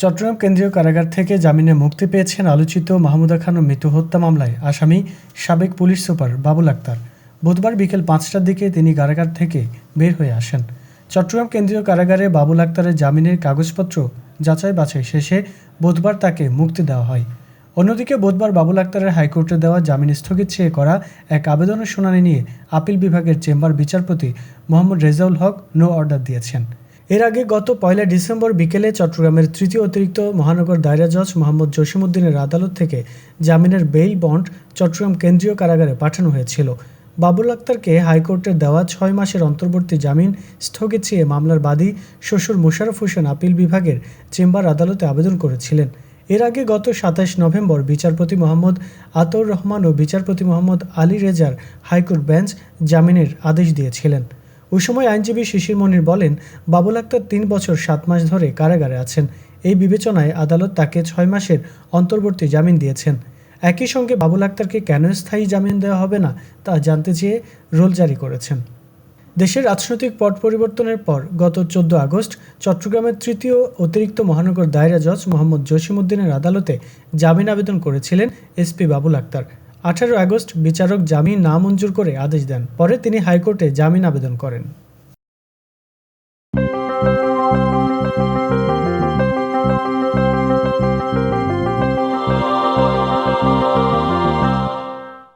চট্টগ্রাম কেন্দ্রীয় কারাগার থেকে জামিনে মুক্তি পেয়েছেন আলোচিত মাহমুদা খানম মৃত্যু হত্যা মামলায় আসামি সাবেক পুলিশ সুপার বাবুল আক্তার। বুধবার বিকেল পাঁচটার দিকে তিনি কারাগার থেকে বের হয়ে আসেন। চট্টগ্রাম কেন্দ্রীয় কারাগারে বাবুল আক্তারের জামিনের কাগজপত্র যাচাই বাছাই শেষে বুধবার তাকে মুক্তি দেওয়া হয়। অন্যদিকে বুধবার বাবুল আক্তারের হাইকোর্টে দেওয়া জামিন স্থগিত চেয়ে করা এক আবেদনের শুনানি নিয়ে আপিল বিভাগের চেম্বার বিচারপতি মোহাম্মদ রেজাউল হক নো অর্ডার দিয়েছেন। এর আগে গত পয়লা ডিসেম্বর বিকেলে চট্টগ্রামের তৃতীয় অতিরিক্ত মহানগর দায়রা জজ মোহাম্মদ জসিমউদ্দিনের আদালত থেকে জামিনের বেইল বন্ড চট্টগ্রাম কেন্দ্রীয় কারাগারে পাঠানো হয়েছিল। বাবুল আক্তারকে হাইকোর্টের দেওয়া ছয় মাসের অন্তর্বর্তী জামিন স্থগিত চেয়ে মামলার বাদী শ্বশুর মোশারফ হোসেন আপিল বিভাগের চেম্বার আদালতে আবেদন করেছিলেন। এর আগে গত সাতাশ নভেম্বর বিচারপতি মোহাম্মদ আতর রহমান ও বিচারপতি মোহাম্মদ আলী রেজার হাইকোর্ট বেঞ্চ জামিনের আদেশ দিয়েছিলেন। ওই সময় আইনজীবী শিশির মনির বলেন, বাবুল আক্তার তিন বছর সাত মাস ধরে কারাগারে আছেন। এই বিবেচনায় আদালত তাকে ছয় মাসের অন্তর্বর্তী জামিন দিয়েছেন। একই সঙ্গে বাবুল আক্তারকে কেন স্থায়ী জামিন দেওয়া হবে না তা জানতে চেয়ে রোল জারি করেছেন। দেশের রাজনৈতিক পট পরিবর্তনের পর গত চোদ্দ আগস্ট চট্টগ্রামের তৃতীয় অতিরিক্ত মহানগর দায়রা জজ মোহাম্মদ জসিমউদ্দিনের আদালতে জামিন আবেদন করেছিলেন এসপি বাবুল আক্তার। আঠারো আগস্ট বিচারক জামিন না মঞ্জুর করে আদেশ দেন। পরে তিনি হাইকোর্টে জামিন আবেদন করেন।